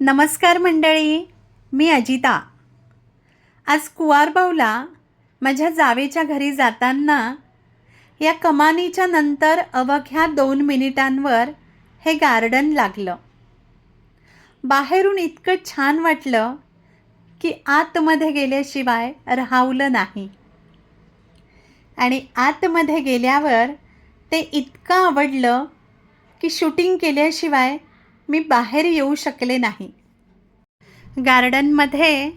नमस्कार मंडळी मी अजिता. आज कुवारबाऊला माझ्या जावेच्या घरी जाताना या कमानीच्या नंतर अवघ्या दोन मिनिटांवर हे गार्डन लागलं. बाहेरून इतकं छान वाटलं की आतमध्ये गेल्याशिवाय राहावलं नाही. आणि आतमध्ये गेल्यावर ते इतकं आवडलं की शूटिंग केल्याशिवाय मी बाहेर येऊ शकले नाही. गार्डनमध्ये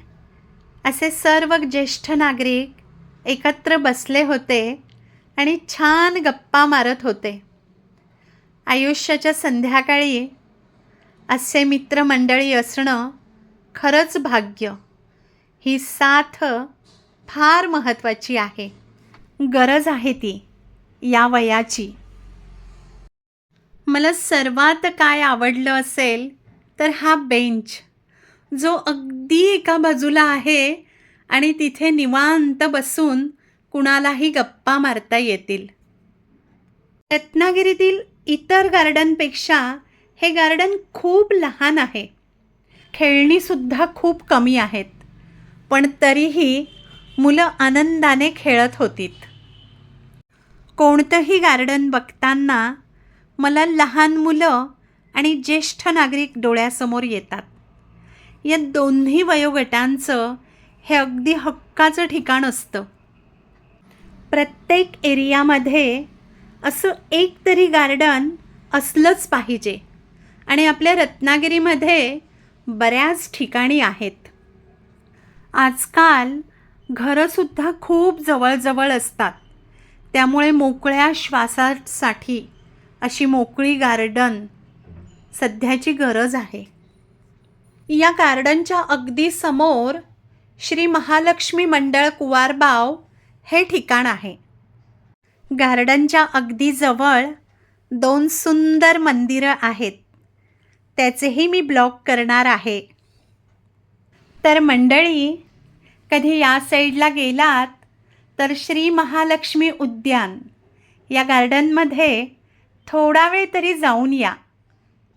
असे सर्व ज्येष्ठ नागरिक एकत्र बसले होते आणि छान गप्पा मारत होते. आयुष्याच्या संध्याकाळी असे मित्रमंडळी असणं खरंच भाग्य. ही साथ फार महत्त्वाची आहे. गरज आहे ती या वयाची. मला सर्वात काय आवडलं असेल तर हा बेंच. जो अगदी एका बाजूला आहे आणि तिथे निवांत बसून कुणालाही गप्पा मारता येतील. रत्नागिरीतील इतर गार्डनपेक्षा हे गार्डन खूप लहान आहे. खेळणीसुद्धा खूप कमी आहेत. पण तरीही मुलं आनंदाने खेळत होतीत. कोणतंही गार्डन बघताना मला लहान मुलं आणि ज्येष्ठ नागरिक डोळ्यासमोर येतात. या दोन्ही वयोगटांचं हे अगदी हक्काचं ठिकाण असतं. प्रत्येक एरियामध्ये असं एक तरी गार्डन असलंच पाहिजे आणि आपल्या रत्नागिरीमध्ये बऱ्याच ठिकाणी आहेत. आजकाल घरंसुद्धा खूप जवळजवळ असतात. त्यामुळे मोकळ्या श्वासासाठी अशी मोकळी गार्डन सध्याची गरज आहे. या गार्डनच्या अगदी समोर श्री महालक्ष्मी मंडळ कुवारबाव हे ठिकाण आहे. गार्डनच्या अगदी जवळ दोन सुंदर मंदिरं आहेत. त्याचेही मी ब्लॉग करणार आहे. तर मंडळी कधी या साईडला गेलात तर श्री महालक्ष्मी उद्यान या गार्डनमध्ये थोडा वेळ तरी जाऊन या.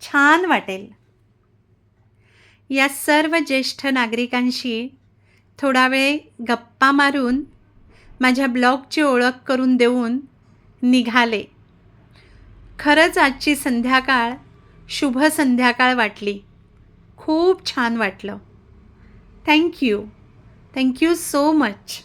छान वाटेल. या सर्व ज्येष्ठ नागरिकांशी थोडा वेळ गप्पा मारून माझ्या ब्लॉगची ओळख करून देऊन निघाले. खरंच आजची संध्याकाळ शुभ संध्याकाळ वाटली. खूप छान वाटलं. Thank you thank you so much